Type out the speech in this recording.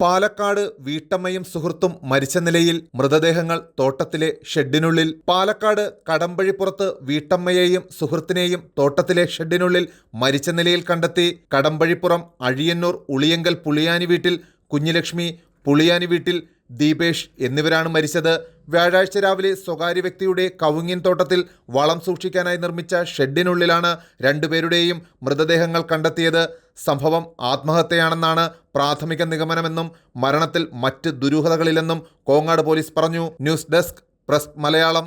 പാലക്കാട് വീട്ടമ്മയും സുഹൃത്തും മരിച്ച നിലയിൽ മൃതദേഹങ്ങൾ തോട്ടത്തിലെ ഷെഡിനുള്ളിൽ. പാലക്കാട് കടമ്പഴിപ്പുറത്ത് വീട്ടമ്മയെയും സുഹൃത്തിനെയും തോട്ടത്തിലെ ഷെഡിനുള്ളിൽ മരിച്ച നിലയിൽ കണ്ടെത്തി. കടമ്പഴിപ്പുറം അഴിയന്നൂർ ഉളിയങ്കൽ പുളിയാനി വീട്ടിൽ കുഞ്ഞിലക്ഷ്മി പുളിയാനി വീട്ടിൽ ദീപേഷ് എന്നിവരാണ് മരിച്ചത്. വ്യാഴാഴ്ച രാവിലെ സ്വകാര്യ വ്യക്തിയുടെ കവുങ്ങിൻ തോട്ടത്തിൽ വളം സൂക്ഷിക്കാനായി നിർമ്മിച്ച ഷെഡിനുള്ളിലാണ് രണ്ടുപേരുടെയും മൃതദേഹങ്ങൾ കണ്ടെത്തിയത്. സംഭവം ആത്മഹത്യയാണെന്നാണ് പ്രാഥമിക നിഗമനമെന്നും മരണത്തിൽ മറ്റ് ദുരൂഹതകളില്ലെന്നും കോങ്ങാട് പോലീസ് പറഞ്ഞു. News desk press Malayalam.